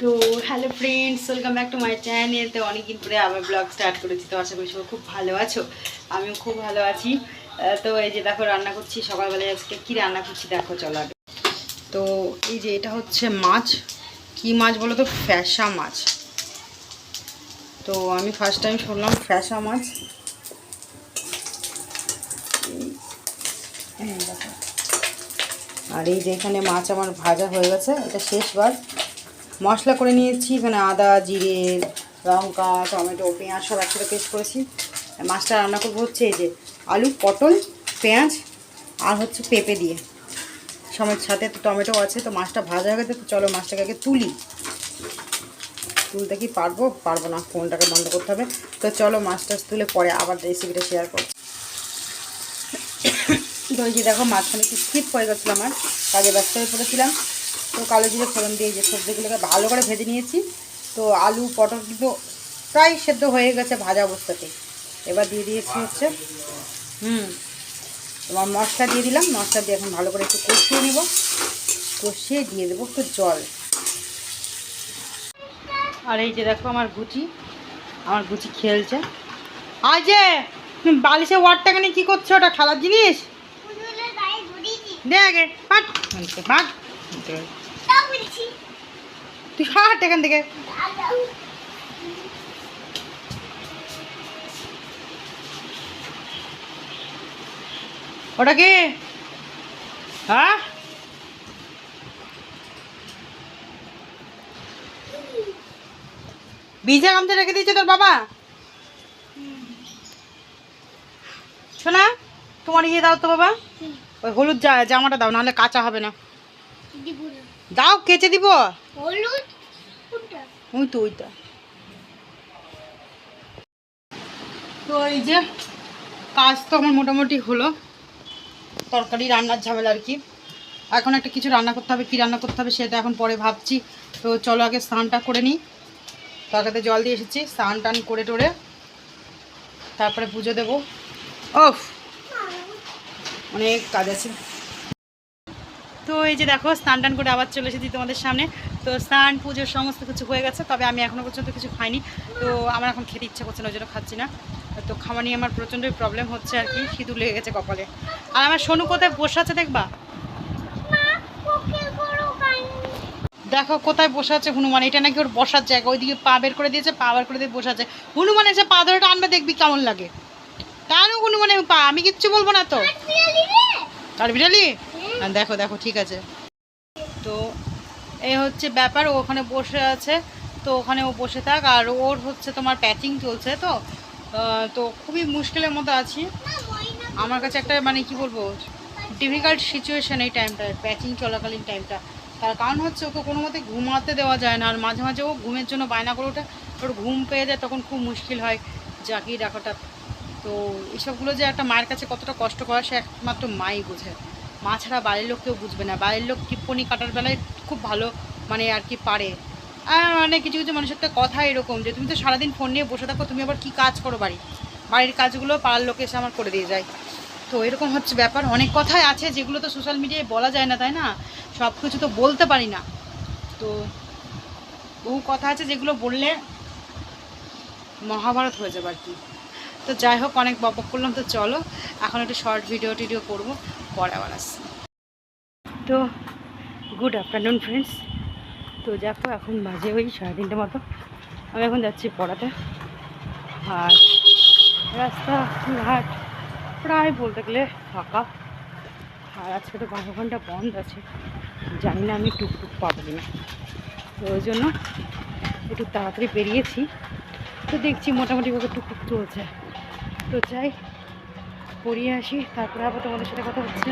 তো hello friends welcome back to my channel তো অনেকদিন পরে আবার ব্লগ স্টার্ট করেছি, তো আশা করি খুব ভালো আছো। আমিও খুব ভালো আছি। তো এই যে দেখো রান্না করছি, সকালবেলায় আজকে কী রান্না করছি দেখো, চলো তো এই যে এটা হচ্ছে মাছ। কি মাছ বলো তো ফ্যাসা মাছ। তো আমি ফার্স্ট টাইম শুনলাম ফ্যাসা মাছ। আর এই যে এখানে মাছ আমার ভাজা হয়ে গেছে, এটা শেষবার। মশলা করে নিয়েছি, এখানে আদা, জিরে, লঙ্কা, টমেটো, পেঁয়াজ সব একসাথে পেস্ট করেছি। মাছটা রান্না করব হচ্ছে এই যে আলু, পটল, পেঁয়াজ আর হচ্ছে পেঁপে দিয়ে। সমেত সাথে তো টমেটো আছে, তো মাছটা ভাজা হয়ে গেছে, তো চলো মাছটাকে আগে তুলি। তুলতে কি পারব? পারব না, ফোনটাকে বন্ধ করতে হবে। তো চলো মাছটা তুলে পরে আবার রেসিপিটা শেয়ার করব। তো দেখো, মাঝখানে একটু স্কিপ হয়ে গেছিল আমার, কাজে ব্যস্ত হয়ে পড়েছিলাম। তো কালো জিরে ফোড়ন দিয়ে যে সবজিগুলোকে ভালো করে ভেজে নিয়েছি। তো আলু পটল কিন্তু প্রায় সেদ্ধ হয়ে গেছে ভাজা অবস্থাতে। এবার দিয়ে দিয়েছি হচ্ছে হুম তোমার মশলা দিয়ে দিলাম। মশলা দিয়ে এখন ভালো করে একটু কষিয়ে নেব। কষিয়ে দিয়ে দেবো একটু জল। আর এই যে দেখো আমার গুচি আমার গুচি খেলছে। আজ বালিশে ওয়ারটাকে নিয়ে কী করছ? ওটা খেলার জিনিস? দে আগে পাট পাট তুই হাট এখান থেকে। ওটা কি? হ্যাঁ? ভিজা গামছা রেখে দিয়েছে তোর বাবা? শোনা, তোমার ইয়ে দাও তো বাবা। ওই হলুদ জামাটা দাও, নাহলে কাঁচা হবে না। দাও কেচে দিব? হলুদ ওই তো ওইটা তো। এই যে কাজ তো আমার মোটামুটি হলো। তরকারি রান্নার ঝামেলা আর কি। এখন একটা কিছু রান্না করতে হবে কী রান্না করতে হবে সেটা এখন পরে ভাবছি। তো চলো আগে স্নানটা করে নিই। তরকারিতে জল দিয়ে এসেছি স্নান টান করে টোরে তারপরে পুজো দেবো। ওফ অনেক কাজ আছে। এই যে দেখো স্নান টান করে আবার চলে এসেছি তোমাদের সামনে। তো স্নান পুজোর সমস্ত কিছু হয়ে গেছে তবে আমি এখনও পর্যন্ত কিছু খাইনি। তো আমার এখন খেতে ইচ্ছা করছে না ওই জন্য খাচ্ছি না। তো খাওয়া নিয়ে আমার প্রচণ্ডই প্রবলেম হচ্ছে আর কি সিঁদুর লেগে গেছে কপালে। আর আমার সোনু কোথায় বসে আছে দেখবা। দেখো কোথায় বসে আছে হনুমান এটা নাকি ওর বসার জায়গা ওইদিকে পা বের করে দিয়েছে পা বের করে দিয়ে বসে আছে। হনুমান এসে পা ধরে টানবে দেখবি কেমন লাগে। টানো হনুমানের পা আমি কিচ্ছু বলব না তো। আর বিড়ালি? দেখো দেখো, ঠিক আছে। তো এই হচ্ছে ব্যাপার, ও ওখানে বসে আছে। তো ওখানে ও বসে থাক, আর ওর হচ্ছে তোমার প্যাচিং চলছে তো। তো খুবই মুশকিলের মতো আছি। আমার কাছে একটা মানে কি বলব ডিফিকাল্ট সিচুয়েশন এই টাইমটা প্যাচিং চলাকালীন টাইমটা তার কারণ হচ্ছে ওকে কোনো মতে ঘুমাতে দেওয়া যায় না, আর মাঝে মাঝে ও ঘুমের জন্য বায়না করে ওঠে। ওর ঘুম পেয়ে যায় তখন খুব মুশকিল হয় জাগিয়ে রাখাটা। তো এসবগুলো যে একটা মায়ের কাছে কতটা কষ্ট করে সে একমাত্র মাই বোঝে। মা ছাড়া বাড়ির লোক কেউ বুঝবে না। বাড়ির লোক টিপ্পনি কাটার বেলায় খুব ভালো মানে আর কি পারে। আর মানে কিছু কিছু মানুষের তো কথা এরকম যে, তুমি তো সারাদিন ফোন নিয়ে বসে থাকো, তুমি আবার কি কাজ করো বাড়ি? বাড়ির কাজগুলো পাড়ার লোক এসে আমার করে দিয়ে যায়। তো এরকম হচ্ছে ব্যাপার। অনেক কথাই আছে যেগুলো তো সোশ্যাল মিডিয়ায় বলা যায় না, তাই না? সব কিছু তো বলতে পারি না। তো বহু কথা আছে যেগুলো বললে মহাভারত হয়ে যাবে আর কি। তো যাই হোক, অনেক বপক করলাম, তো চলো। এখন একটু শর্ট ভিডিও টিডিও করব, পরে আবার আসছি। তো গুড আফটারনুন ফ্রেন্ডস তো দেখো, এখন বাজে ওই সাড়ে তিনটে মতো। আমি এখন যাচ্ছি পড়াতে। আর রাস্তা, ঘাট, প্রায় বলতে গেলে ফাঁকা। আর আজকে তো বারো ঘণ্টা বন্ধ আছে। জানি না আমি টুকটুক পাবো কিনা। তো ওই জন্য একটু তাড়াতাড়ি বেরিয়েছি। তো দেখছি মোটামুটিভাবে টুকটুক চলছে। তো যাই পড়িয়ে আসি তারপরে আবার তোমাদের সাথে কথা হচ্ছে।